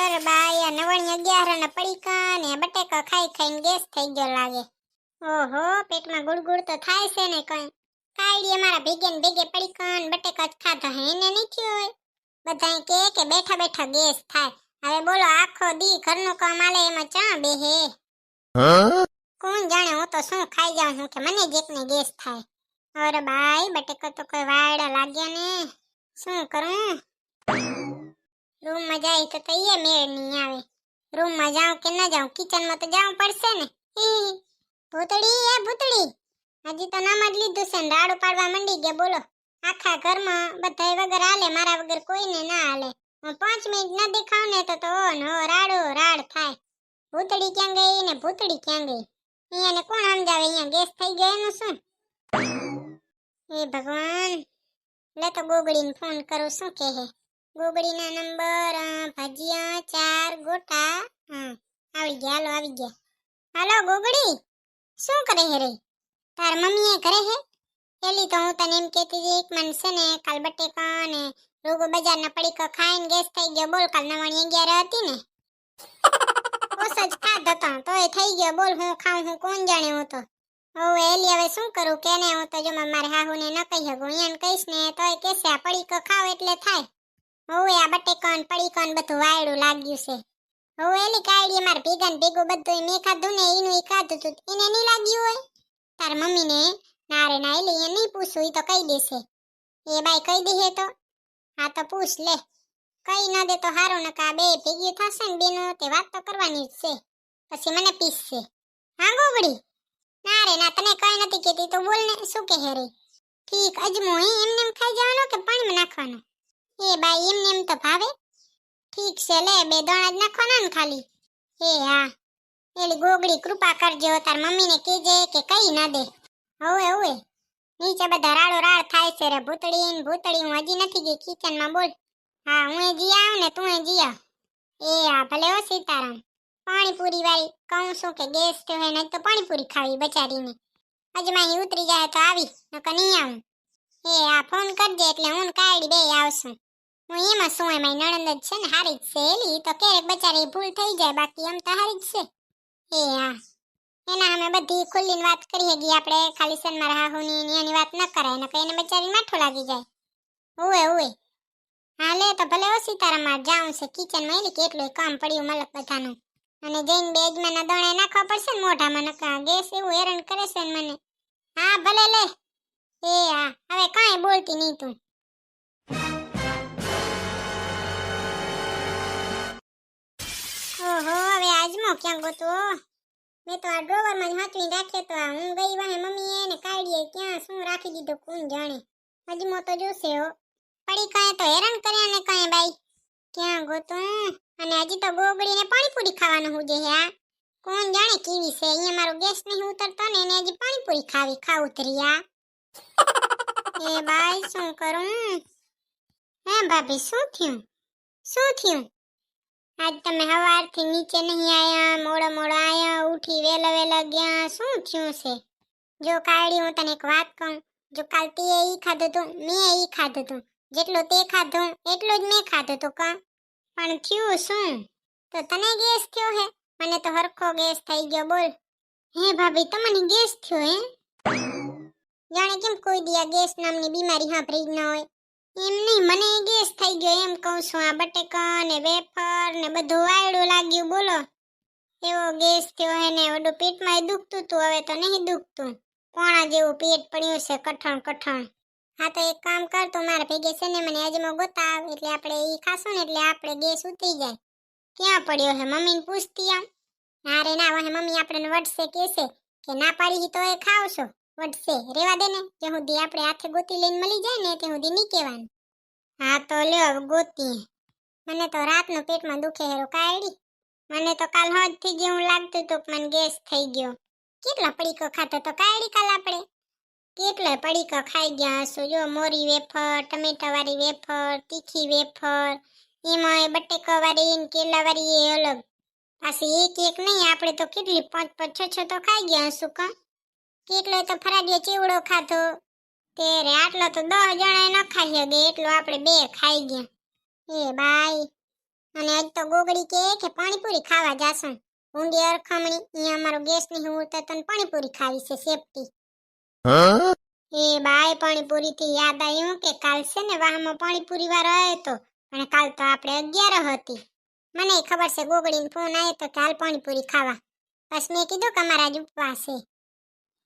અરે બાઈ આ નવણી અગિયાર અને પડીકા ને બટેકો ખાઈ ખાઈને ગેસ થઈ ગયો લાગે. ઓહો પેટમાં ગુડગુડ તો થાય છે ને કઈ. કાયડી અમારા ભેગે ને ભેગે પડીકા ને બટેકા જ ખાધા હે એને નહીં થયું હોય. બધા કે કે બેઠા બેઠા ગેસ થાય. હવે બોલો આખો દી ઘરનું કામ આલે એમાં ચા બેહે કોણ જાણે હું તો શું ખાઈ જાઉં છું કે મને જ એકને ગેસ થાય. અરે બાઈ બટેકા તો કોઈ વાયડા લાગ્યા ને. શું કરું? રૂમમાં જાય તો તૈયે મેળ નહીં આવે. રૂમમાં જાઉં કે ન જાઉં કિચનમાં તો જાઉં પડશે ને. ભૂતળી એ ભૂતળી. હજી તો નામ જ લીધું છે ને રાડું પાડવા મંડી ગયા, બોલો. આખા ઘરમાં બધાય વગર હાલે, મારા વગર કોઈને ના હાલે. હું પાંચ મિનિટ ન દેખાવ ને તો તો નો રાડો, રાડ થાય. ભૂતળી ક્યાં ગઈ ને ભૂતળી ક્યાં ગઈ? અહીંયાને કોણ સમજાવે? અહીંયા ગેસ થઈ ગયો એનું શું? હે ભગવાન. લે તો ગોગડીને ફોન કરું, શું કહે? હે ગોગડીના નંબર ભજીયા ચાર ગોટા. હા, આવી ગયા, હાલો, આવી ગયા. હાલો ગોગડી શું કરે હે રે? તાર મમ્મીએ કરે હે? એલી તો હું તને એમ કહેતી હતી, એક છે ને, કાલ બટેકા ને રોગો બજારના પડીકા ખાઈને ગેસ થઈ ગયો. બોલ, કાલ નવાણી અગિયાર હતી ને? ઓસ જ ખાધ હતો, તોય થઈ ગયો. બોલ, હું ખાઉં, હું કોણ જાણે હું તો? હવે એલી, હવે શું કરું? કેને હું તો જો મારે હાહુને ન કહી શકું. એને કહીશ ને, તોય કહેશે આ પડીકો ખાવ એટલે થાય. હવે આ બટેકા ને પડીકા ને બધું વાયડું લાગ્યું છે. હવે એની કાયડી માર ભેગા ભેગું બધું મેં ખાધું ને એનું એ ખાધું તું. એને નહીં લાગ્યું હોય? તાર મમ્મીને નારે ના એટલે એ નહીં પૂછું એ તો કહી દેશે. એ બાઈ કહી દે તો? હા તો પૂછ, લે. કઈ ન દે તો હારું નકા બે ભેગી થશે ને બેનો, તે વાત તો કરવાની જ છે. પછી મને પીસશે. હા ગોગડી? ના રે ના, તને કઈ નથી કહેતી, તો બોલ ને, શું કહે રે? ઠીક, અજમો એમને એમ ખાઈ જવાનો કે પાણીમાં નાખવાનો? એ બાઈ એમ તો ભાવે. ઠીક છે, લે બે દોણા જ નાખવાના ને ખાલી. એ હા. એલી ગોગડી કૃપા કરજો, તાર મમ્મીને કહેજે કે કઈ ના દે. હવે હવે. નીચે બધા રાડો રાડ થાય છે રે, ભૂતળી ને ભૂતળી, હું હજી નથી ગઈ, કિચનમાં બોલ. હા, હું જી આવ ને તું જી આવ. એ હા, ભલે હો સીતારામ. પાણીપુરી વાળી કહું છું કે ગેસ તો હે નહીં તો પાણીપુરી ખાવી બચારીને. અજમાઈ ઉતરી જાય તો આવી, નકર નહીં આવું. એ, આ ફોન કરજે એટલે હું ને બે આવશું. હું એમાં શું એમાં નણંદ જ છે ને, હારી જ છે એલી. તો ક્યારેક બચારી ભૂલ થઈ જાય, બાકી એમ તો હારી જ છે. એ, હા. એના અમે બધી ખુલ્લીને વાત કરીએ ગઈ આપણે, ખાલી સનમાં રાહુની ને એની વાત ન કરાય, નકર એને બચારી માઠું લાગી જાય. ઉવે ઉવે. હા, લે તો ભલે ઓ સીતારામાં જાઉં છે, કિચનમાં એલી કેટલું કામ પડ્યું મલક બધાનું. અને જઈને બેગમાં ના દોણા નાખવા પડશે ને મોઢામાં નકા ગેસ એવું હેરાન કરે છે મને. હા, ભલે લે. એ હા હવે કાંઈ બોલતી નહીં તું. ઓહો, હવે આજમો ક્યાં ગોતો મેં તો આ ડ્રોવરમાં જ હાચવી રાખ્યો તો આ હું ગઈ વાહે મમ્મીએ એને કાઢીએ ક્યાં શું રાખી દીધું કોણ જાણે. અજમો તો જોશે હો. પડી કાંઈ તો હેરાન કર્યા ને કાંઈ બાઈ. ક્યાં ગોતું અને હજી તો ગોગડીને પાણીપુરી ખાવાનું હું જે હા, આ. કોણ જાણે કેવી છે? અહીંયા મારો ગેસ નહીં ઉતરતો ને એને હજી પાણીપુરી ખાવી ખાવ ઉતરી આ. એ બાઈ શું કરું હે ભાભી શું થયું શું થયું આજ તમે સવારથી નીચે નહીં આયા મોડા મોડા આયા ઉઠી વેલા વેલા ગયા શું થયું છે જો કાયડી હું તને એક વાત કહું જો કાલ તે ઈ ખાધું તું મેં ઈ ખાધું તું જેટલું તે ખાધું એટલું જ મેં ખાધું તું કા પણ થયું શું તો તને ગેસ થયો હે મને તો હરખો ગેસ થઈ ગયો બોલ હે ભાભી તમને ગેસ થયો હે જાણે કેમ કોઈ દિયા ગેસ નામની બીમારી સાંભળી જ ન હોય. એમ નહીં, મને ગેસ થઈ ગયો, એમ કહું છું, આ બટેકા ને વેફર ને બધું વાયડું લાગ્યું, બોલો. એવો ગેસ થયો હે ને ઓડું પેટમાં દુખતું તું, હવે તો નહીં દુખતું. કોણા જેવું પેટ પડ્યું છે, કઠણ કઠણ. હા, તો એક કામ કર, તો મારા ભેગે છે ને, મને અજમો ગોતા આવ એટલે આપણે એ ખાશું ને, એટલે આપણે ગેસ ઉતરી જાય. ક્યાં પડ્યો હે, મમ્મીને પૂછતી આમ. ના રે, ના, હવે મમ્મી આપણને વટશે કહેશે કે ના પાડી તો એ ખાવશો. વટશે રેવા દે ને સુધી આપણે હાથે ગોતી લઈને મળી જાય ને ત્યાં સુધી નહીં કહેવાનું. હા તો લ્યો ગોતી મને તો રાતનું પેટમાં દુખે હેરો કાયડી. મને તો કાલ હજથી જેવું લાગતું હતું મને ગેસ થઈ ગયો. કેટલા પડીકો ખાતો તો કાયડી કાલ આપણે કેટલા પડીકો ખાઈ ગયા હશું? જો મોરી વેફર ટમેટા વાળી વેફર, તીખી વેફર એમાં બટેકા વાળી ને કેલા વાળી એ અલગ. પાછી એક એક નહીં આપણે તો કેટલી પાંચ પાંચ છ છ તો ખાઈ ગયા હશું કા? કેટલો તો ફરાડીયો ચીવડો ખાધો. તે રે આટલો તો દસ જણા ન ખાઈ શકે એટલો આપણે બે ખાઈ ગયા. એ બાઈ અને આજ તો ગોગડી કે કે પાણીપુરી ખાવા જાશું. ઊંડી અરખમણી અહીંયા અમારો ગેસ નહીં ઉડતો તને પાણીપુરી ખાવી છે સેફટી. એ બાય પાણીપુરી થી યાદ આવ્યું કે કાલ છે ને વાહમાં પાણીપુરી વાળો આવ્યો તો અને કાલ તો આપણે અગિયાર હતી. મને ખબર છે ગોગડીને ફોન આવ્યો તો કે હાલ પાણીપુરી ખાવા. બસ મેં કીધું કે અમારા જ ઉપવાસ છે.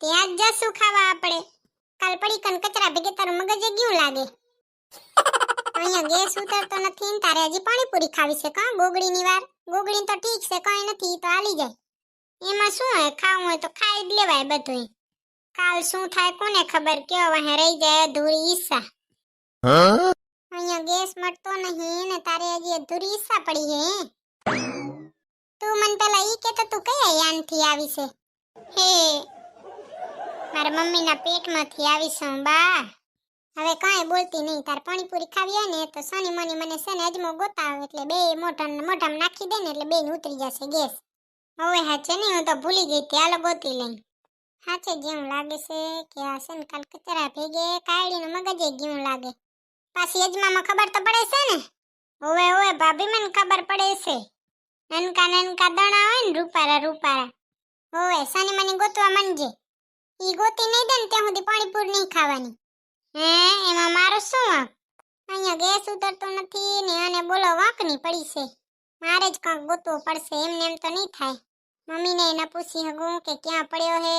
ત્યાં જ જશું ખાવા આપણે. કાલ પડી કન કચરા ભેગે, તારું મગજ ગયું લાગે. અહીંયા ગેસ ઉતરતો નથી ને તારે હજી પાણીપુરી ખાવી છે કાં? ગોગડીની વાર. ગોગડી તો ઠીક છે, કઈ નથી તો હાલી જાય. એમાં શું હોય, ખાવું હોય તો ખાઈ જ લેવાય બધું કાલ શું થાય કોને ખબર? કયો વહે રહી જાય અધૂરી ઈચ્છા અહીંયા ગેસ મળતો નહીં ને તારે હજી અધૂરી ઈચ્છા પડી છે તું મને પેલા ઈ કે તો તું કયા યાનથી આવી છે? હે મારા મમ્મીના પેટમાંથી આવી છું બા. હવે કાંઈ બોલતી નહીં. તાર પાણીપુરી ખાવી ને, તો સોની મોની મને છે ને અજમો ગોતાવે, એટલે બે મોઢા મોઢામાં નાખી દે ને, એટલે બેન ઉતરી જશે ગેસ. હવે હાચે નહીં હું તો ભૂલી ગઈ ત્યાં ગોતી લઈ હાચે જેવું લાગે છે, કે આ છે ને, કાલ કચરા ભેગે, કાયડીનું મગજ જેવું લાગે. પાછી અજમામાં ખબર તો પડે છે ને? ઓવે ઓવે, ભાભી, મને ખબર પડે છે. નનકા નનકા દણા હોય ને, રૂપારા રૂપારા. ઓવે, સાની મને ગોતવા માંડજે. ઈ ગોતી નહીં દે ને ત્યાં સુધી પાણીપુરી નહીં ખાવાની. હે, એમાં મારો શું વાંક? અહીંયા ગેસ ઉતરતો નથી ને અને બોલો વાંકની પડી છે મારે જ કાંક ગોતવો પડશે, એમને એમ તો નહીં થાય. મમ્મીને એને પૂછી હગું કે ક્યાં પડ્યો હે?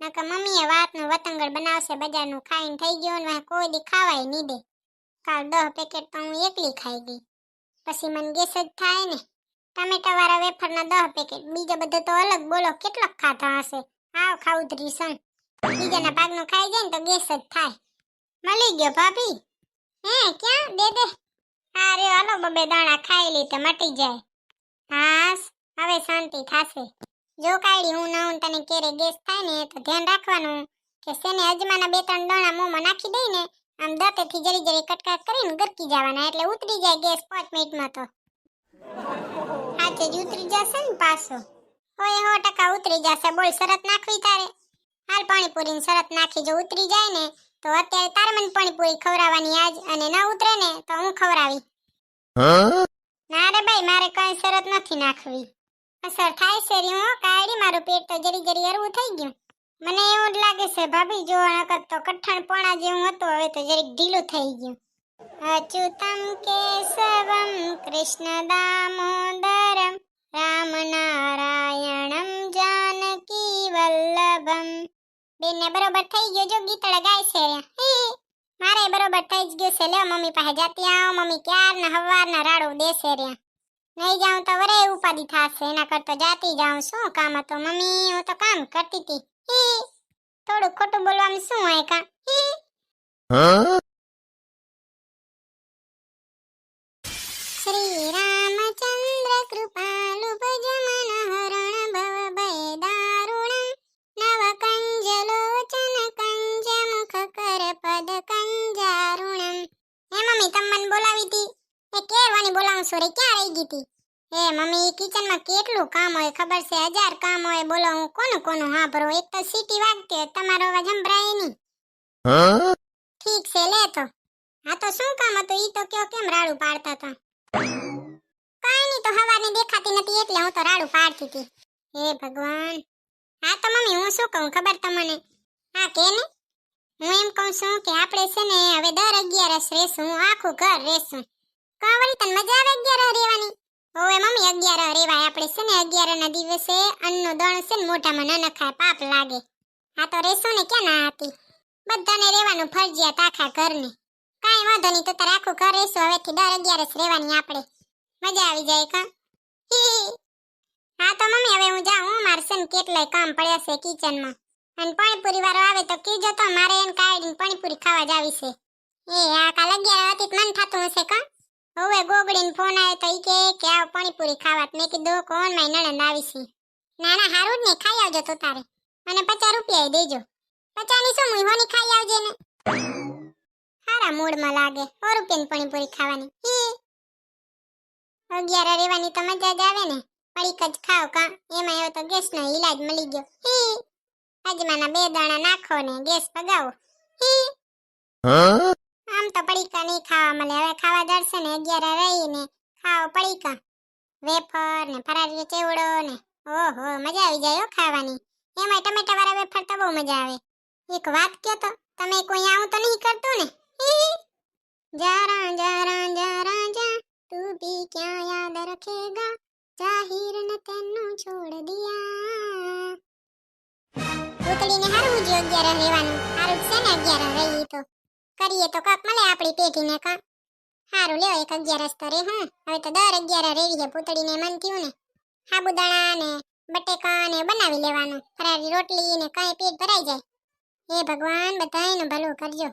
નકર મમ્મીએ વાતનું વતંગળ બનાવશે બજારનું, ખાઈને થઈ ગયું ને કોઈ દી ખાવાય નહીં દે. કાલ દહ પેકેટ તો હું એકલી ખાઈ ગઈ. પછી મને ગેસ જ થાય ને. ટમેટા વાળા વેફરના દહ પેકેટ, બીજા બધા તો અલગ બોલો કેટલા ખાતા હશે? આવ ખાઉધરી સન બીજાના ભાગનું ખાઈ જાય ને તો ગેસ જ થાય. મળી ગયો ભાભી. હે, ક્યાં? દે દે. હા, રે, હાલો, બબે દાણા ખાઈ લે તો મટી જાય. હાસ, હવે શાંતિ થાશે. જો કાઢી હું ના હું તને કેરે ગેસ થાય ને તો ધ્યાન રાખવાનું. કે સેને અજમાના બે, ત્રણ દાણા મોંમાં નાખી દઈ ને, આમ દાંતેથી જરી જરી કટકા કરીને ગરકી જવાના. એટલે ઉતરી જાય ગેસ પાંચ મિનિટમાં તો. આજે જ ઉતરી જશે ને પાછો. હોય સો ટકા ઉતરી જશે. બોલ, શરત નાખવી તારે? હાલ પાણીપુરીની શરત નાખી જો ઉતરી જાય ને તો અત્યારે તારે મને પાણીપુરી ખવડાવવાની આજ અને ન ઉતરે ને તો હું ખવડાવી. ના રે ભાઈ મારે કઈ શરત નથી નાખવી. અસર થાય છે રી હું કાઢી મારું પેટ તો જરી જરી હરવું થઈ ગયું. મને એવું જ લાગે છે ભાભી જો નકર તો કઠણ પોણા જેવું હતું હવે તો જરીક ઢીલું થઈ ગયું. અચ્યુતમ કેશવમ કૃષ્ણ દામોદરમ રામ નારાયણમ બેનને બરોબર થઈ ગયો જો ગીત લગાય છે. મારે બરોબર થઈ જ ગયું છે. લ્યો મમ્મી પાસે જાતી આવો. મમ્મી ક્યારના હવારના રાડો દેશે રે નહીં જાઉં તો વરે ઉપાધિ થશે. એના કરતો જાતી જાઉં. શું કામ હતું મમ્મી? હું તો કામ કરતી હતી થોડું ખોટું બોલવા શું હોય કા? શ્રી રામચંદ્ર કૃપાલુ કેરવાની બોલાવું છું રે ક્યાં રહી ગઈ હતી? હે મમ્મી કિચનમાં કેટલું કામ હોય ખબર છે? હજાર કામ હોય. બોલો હું કોનું કોનું ભરો? એક તો સીટી વાગતી હોય. તમારો અવાજ સંભળાય નહીં. ઠીક છે લે તો. હા તો શું કામ હતું? ઈ તો કયો કેમ રાડું પાડતા હતા? કાઈ નહીં તો હવાને દેખાતી નથી એટલે હું તો રાડું પાડતી હતી. હે ભગવાન. હા તો મમ્મી હું શું કહું ખબર તમને? હા કે ને? હું એમ કહું છું કે આપણે છે ને હવે દર અગિયારસ રહેશું આખું ઘર રહેશું કાવડી તન મજા આવે અગિયાર રહેવાની? હવે મમ્મી, અગિયાર રેવાય આપણે છે ને અગિયાર ના દિવસે અન્નનો દણ છે ને મોઢામાં ન નખાય, પાપ લાગે. હા તો રેસો ને ક્યાં ના હતી? બધાને રહેવાનું ફરજિયાત આખા ઘરને. કાંઈ વાંધો નહીં, તો તારે આખું ઘર રહેશું હવેથી દર જ રહેવાની આપણે. મજા આવી જાય કા? હી તો મમ્મી, હવે હું જાઉં મારે છે ને કેટલાય કામ પડ્યા છે કિચનમાં. અને પાણીપુરી વાળો આવે તો કીજો તો મારે એને કાઢીને પાણીપુરી ખાવા જ આવી છે. એ, આ કાલ અગિયાર હતી મન થતું હશે કા? હવે ગોગડીન ફોન આવ્યો તો ઈ કે કે આવ પાણીપુરી ખાવા. તો મેં કીધું કોણ મારી નણંદ આવી છે ના ના હારું જ ને, ખાઈ આવજો તો તારે. અને પચાસ રૂપિયા દેજો. પચાસની શું મુઈ હોની ખાઈ આવજે ને. હારા મૂડમાં લાગે, સો રૂપિયાની પાણીપુરી ખાવાની. હી. અગિયાર રહેવાની તો મજા જ આવે ને પડીક જ ખાવ કા. એમાં એવો તો ગેસનો ઈલાજ મળી ગયો. હી. અજમાના બે દાણા નાખો ને, ગેસ પગાવો હી? આમ તો પડીકા નહીં ખાવા મળે. હવે ખાવા જડશે ને, અગિયાર રહીને ખાઓ પડીકા. વેફર ને ફરારી ચેવડો ને. ઓહો, મજા આવી જાય ખાવાની. એમાં ટમેટા વાળા વેફર તો બહુ મજા આવે. એક વાત કહો તો, તમે કોઈ આવું તો નહીં કરતું ને. જરા જરા જરા, જા. તું ભી ક્યાં યાદ રખેગા? જાહિર ને તેનું છોડ દિયા. પૂતળીને હારું જ અગિયાર રહેવાનું. હારું છે ને અગિયાર રહી તો. કરીએ તો કાક મળે આપણી પેઢીને કા હારું લ્યો એક અગિયારસ તો રે હું. હવે તો દર અગિયાર રેવી છે પૂતળીને મન થયું ને સાબુદાણા ને બટેકા ને બનાવી લેવાનું. ફરારી રોટલી ને કાંઈ પેટ ભરાઈ જાય. હે ભગવાન, બધાયનું ભલું કરજો.